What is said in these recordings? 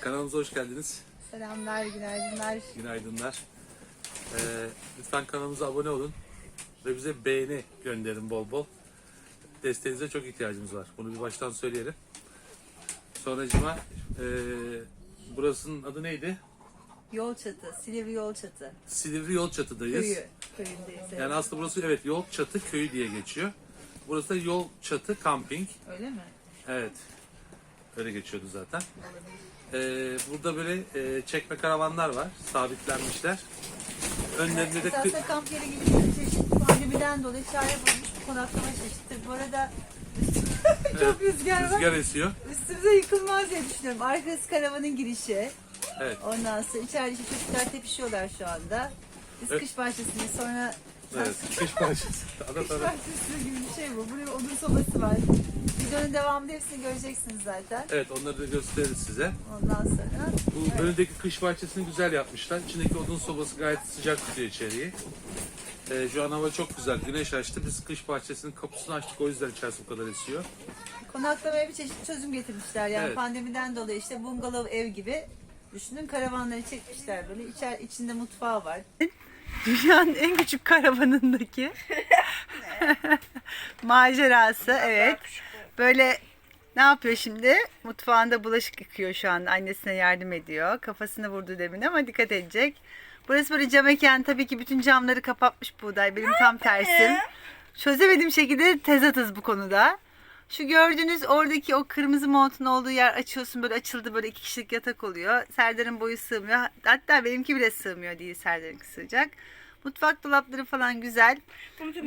Kanalımıza hoş geldiniz. Selamlar, günaydınlar. Günaydınlar. Ee, lütfen kanalımıza abone olun ve bize beğeni gönderin bol bol. Desteğinize çok ihtiyacımız var. Bunu bir baştan söyleyelim. Sonracıma e, burasının adı neydi? Yol çatı, Silivri yol çatı. Silivri Yolçatı'dayız. Köyü. Köyündeyiz. evet. Yani aslında burası evet Yolçatı Köyü diye geçiyor. Burası da Yolçatı Camping. Öyle mi? Evet. Öyle geçiyordu zaten. Ee, burada böyle e, çekme karavanlar var. Sabitlenmişler. Önlerinde de Aslında kamp yeri gibi bir çeşit pandemiden dolayı çare bulmuş bu konaklama çeşittir. Bu arada çok rüzgar var. rüzgar esiyor. Üstümüze yıkılmaz diye düşünüyorum. Arkası karavanın girişi. Evet. Ondan sonra içeride işte çocuklar tepişiyorlar şu anda. Biz Evet. kış bahçesinde sonra Evet. Kış bahçesi. Ada kış bahçesi gibi bir şey bu. Buraya odun sobası var. Videonun devamında hepsini göreceksiniz zaten. Evet onları da gösteririz size. Ondan sonra Bu önündeki kış bahçesini güzel yapmışlar. İçindeki odun sobası gayet sıcak tutuyor içeriği. Ee, şu an hava çok güzel. Güneş açtı. Biz kış bahçesinin kapısını açtık. O yüzden içerisi bu kadar esiyor. Konaklamaya bir çeşit çözüm getirmişler. Yani Evet. pandemiden dolayı işte bungalov ev gibi düşünün karavanları çekmişler böyle. İçer, içinde mutfağı var. Dünyanın en küçük karavanındaki macerası evet. Böyle ne yapıyor şimdi? Mutfağında bulaşık yıkıyor şu anda. Annesine yardım ediyor. Kafasını vurdu demin ama dikkat edecek. Burası böyle cam eken tabii ki bütün camları kapatmış buğday. Benim tam tersim. Çözemediğim şekilde tezatız bu konuda. Şu gördüğünüz oradaki o kırmızı montun olduğu yer açıyorsun böyle açıldı böyle iki kişilik yatak oluyor. Serdar'ın boyu sığmıyor. Hatta benimki bile sığmıyor değil Serdar'ınki sığacak. Mutfak dolapları falan güzel.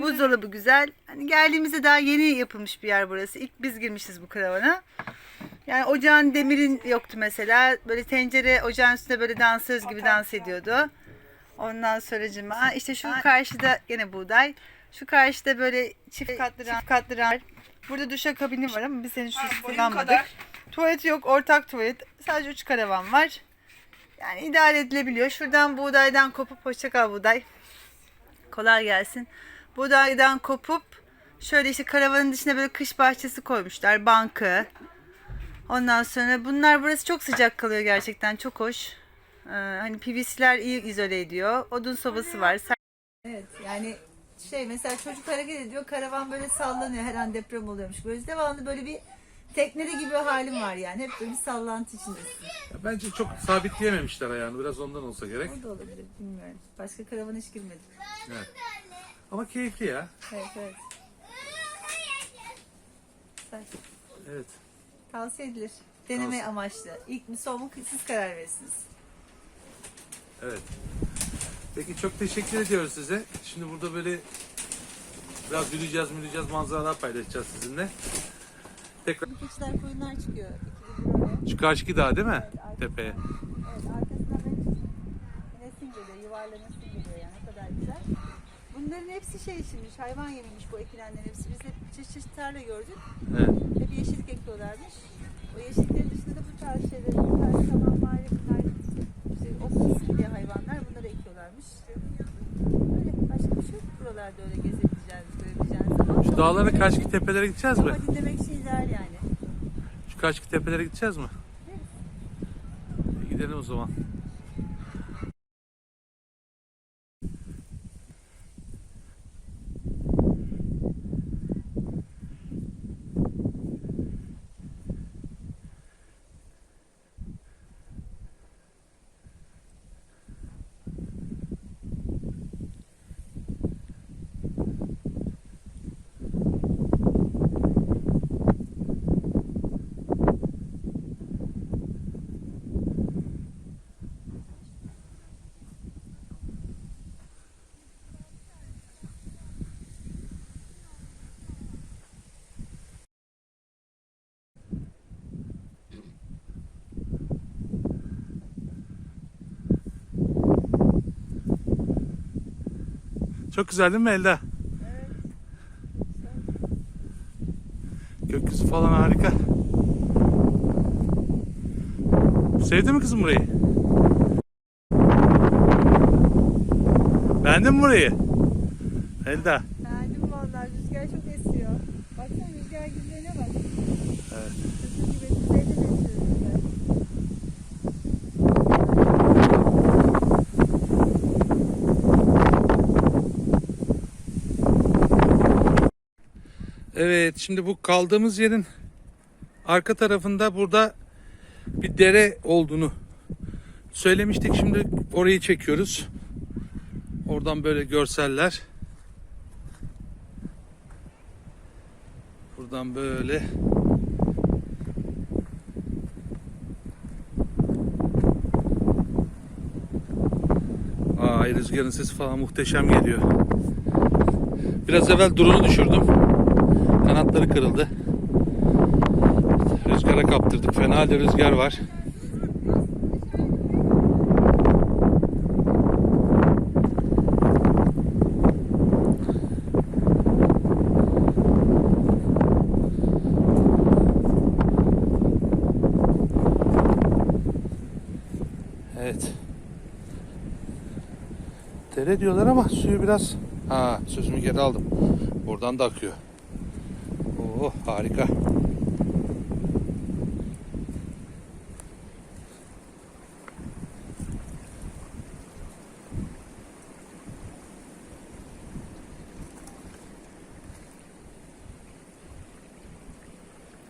Buzdolabı güzel. Hani geldiğimizde daha yeni yapılmış bir yer burası. İlk biz girmişiz bu karavana. Yani ocağın demirin yoktu mesela. Böyle tencere ocağın üstünde böyle dansöz gibi dans ediyordu. Ondan sonra işte şu karşıda yine buğday. Şu karşıda böyle çift katlı çift katlı ram- Burada duşakabini var ama biz henüz şu kullanmadık. Tuvalet yok, ortak tuvalet. Sadece üç karavan var. Yani idare edilebiliyor. Şuradan buğdaydan kopup hoşçakal buğday. Kolay gelsin. Buğdaydan kopup şöyle işte karavanın dışına böyle kış bahçesi koymuşlar. Bankı. Ondan sonra bunlar burası çok sıcak kalıyor gerçekten. Çok hoş. Ee, hani PVC'ler iyi izole ediyor. Odun sobası var. Evet yani şey mesela çocuk hareket ediyor. Karavan böyle sallanıyor. Her an deprem oluyormuş. Böyle devamlı böyle bir teknede gibi halim var yani. Hep böyle bir sallantı içindesin. Ya Bence çok sabitleyememişler ayağını. Biraz ondan olsa gerek. O da olabilir bilmiyorum. Başka karavana hiç girmedim. Evet. Ama keyifli ya. Evet evet. Güzel. Evet. Tavsiye edilir. Deneme Tavsiye. amaçlı. İlk mi son mu siz karar verirsiniz. Evet. Peki çok teşekkür ediyoruz size. Şimdi burada böyle biraz yürüyeceğiz, yürüyeceğiz, manzaralar paylaşacağız sizinle. Tekrar keçiler koyunlar çıkıyor. İkili böyle. şu karşıki dağ değil mi? Tepeye. Evet arkasından inesin geliyor. Yuvarlanasın geliyor yani. Ne kadar güzel. Bunların hepsi şey içinmiş. Hayvan yemiymiş bu ekilenlerin hepsi. Biz de çeşit çeşit tarla gördük. Evet. Hep yeşillik ekliyorlarmış. O yeşilliklerin dışında da bu tarz şeyler, bu tarz samanlar, bunlar işte okumuş diye hayvanlar bunları ekiyorlarmış. Öyle başka bir şey yok buralarda öyle gezebileceğiniz, görebileceğiniz. Ama Şu dağlara karşıki tepelere gideceğiz mi? Kafa dinlemek. Karşıki tepelere gideceğiz mi? E, Gidelim o zaman. Çok güzel değil mi Elda? Gökyüzü falan harika. Sevdin mi kızım burayı? Beğendin mi burayı? Elda. Beğendim vallahi rüzgar çok esiyor. Baksana rüzgar güzelliğine bak. Evet. Sözü gibi düzeyde de esiyor rüzgar. Evet şimdi bu kaldığımız yerin arka tarafında burada bir dere olduğunu söylemiştik. Şimdi orayı çekiyoruz. Oradan böyle görseller. Buradan böyle Ay rüzgarın sesi falan muhteşem geliyor. Biraz evvel drone'u düşürdüm. Kanatları kırıldı. Rüzgara kaptırdık. Fena halde rüzgar var. Evet. Dere diyorlar ama suyu biraz... Ha sözümü geri aldım. Buradan da akıyor. Oo harika.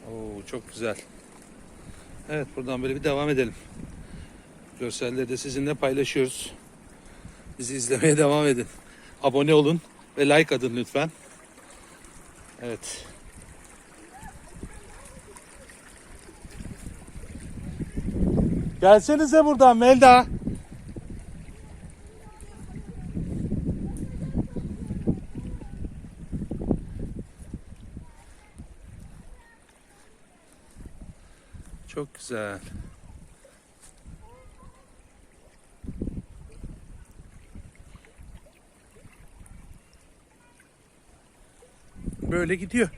Oo çok güzel. Evet buradan böyle bir devam edelim. Görselleri de sizinle paylaşıyoruz. Bizi izlemeye devam edin. Abone olun ve like atın lütfen. Evet. Gelsenize buradan Melda. Çok güzel. Böyle gidiyor.